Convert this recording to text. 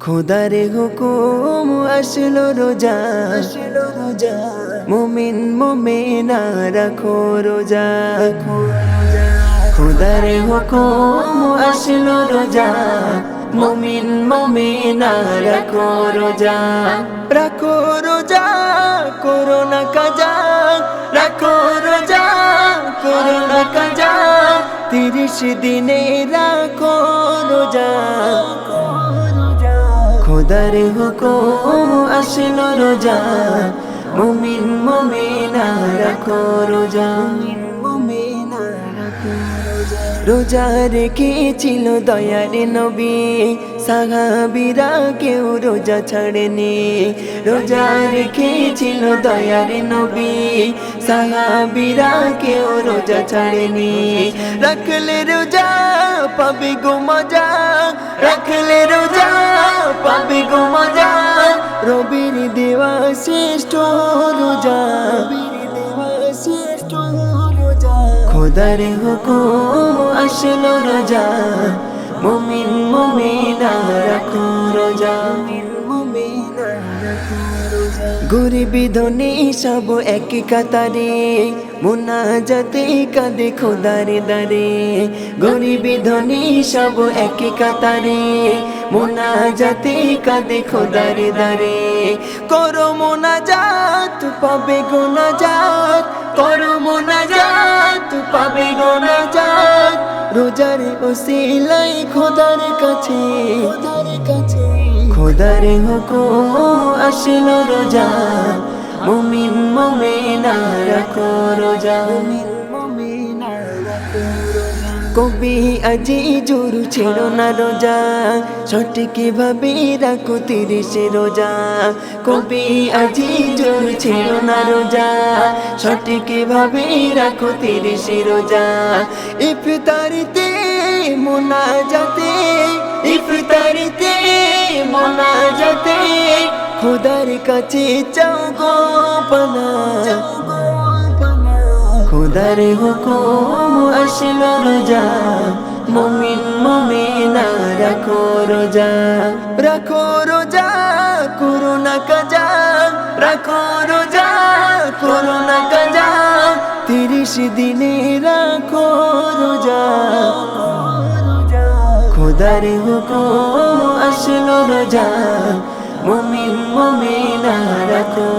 খোদার হুকুম আসলো রোজা। আসলো রোজা। মুমিন মুমিনা রাখো রোজা। খোদার হুকুম আসলো রোজা। মুমিন মুমিনা রাখো রোজা। রাখো রোজা করোনা কাজা। রাখো রোজা করোনা কাজা। তিরিশ দিনে রাখো খোদার হুকুম আসলো রোজা। মুমিন মুমিনা রাখো রোজা। রোজা রেখেছিল দয়ার নবী। সাহাবিরা কেউ রোজা ছাড়েনি। রোজা রেখেছিল দয়ার নবী। সাহাবিরা কেউ রোজা ছাড়েনি। রাখলে রোজা পাবে গো মজা। রাখলে রোজা শ্রেষ্ঠ রোজা শ্রেষ্ঠ খোদার হুকুম আসলো রোজা মুমিন মুমিনা রাখো গরিবি ধনী সব এক কাতারে মুনাজাতে কাঁদে খোদারে দারে গরিবি ধনী সব এক কাতারে মুনাজাতে কাঁদে খোদারে দারে করো মোনাজাত পাবে গোনাজাত করো মোনাজাত পাবে গোনাজাত রোজার ওসিলাই খোদার কাছে খোদার কাছে খোদার হুকুম, আসলো রোজা। মুমিন মুমিনা, রাখো রোজা। মুমিন কবি আজি জোরু ছিল না রোজা। সঠিক ভাবে রাখো তিরিশে রোজা। কবি আজি জোরু ছিল না রোজা। সঠিক ভাবে রাখো তিরিশে রোজা। ইফতারিতে মোনাজাতে ইফতারিতে মোনাজাতে খোদার কাছে চাও গো পানা। খোদার হুকুম আসলো রোজা। মুমিন মুমিনা, রাখো রোজা। রাখো রোজা করোনা কাজা। রাখো রোজা করোনা কাজা। তিরিশ দিনে রাখো রোজা। খোদার হুকু আসলো রোজা মুমিন মুমিনা রাখো